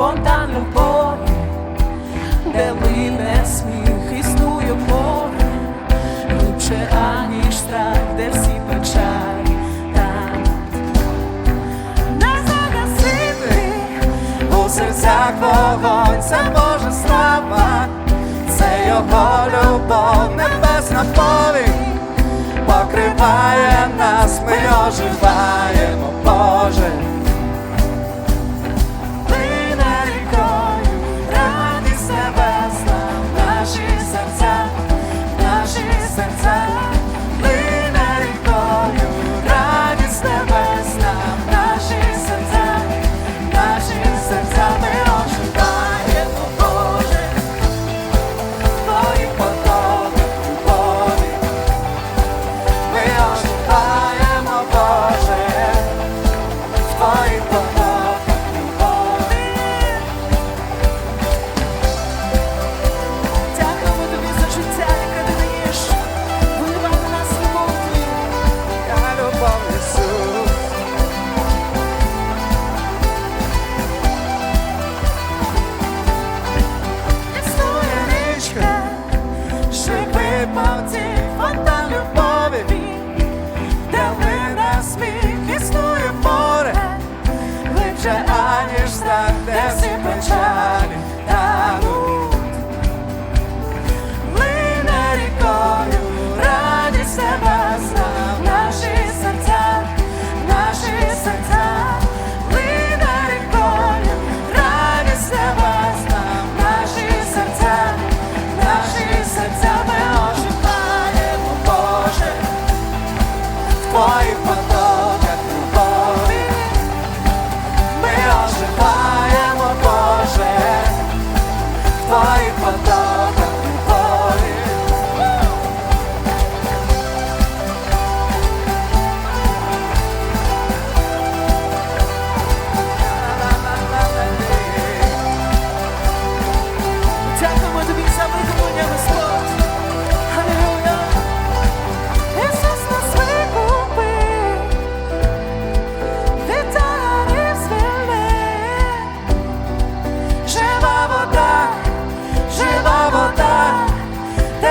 фонтан любові, де лине сміх, існує пори, лучше аніж страх, де всі печалі. Не загасити у серцях вогонь, це Божа слава, це його любов, небесна полі покриває нас, ми оживаємо, Боже.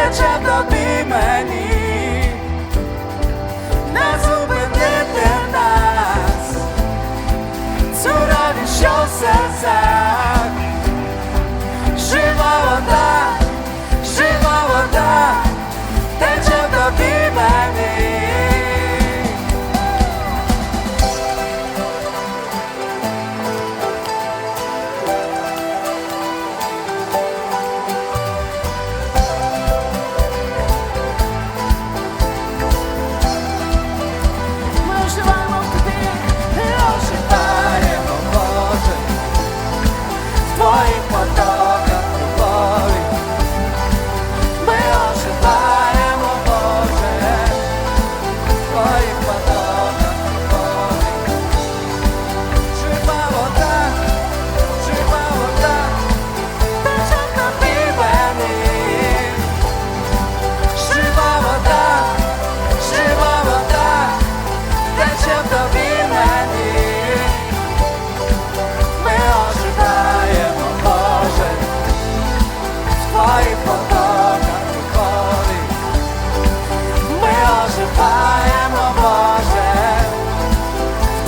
edge of the beat.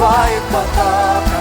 bayang mata ka.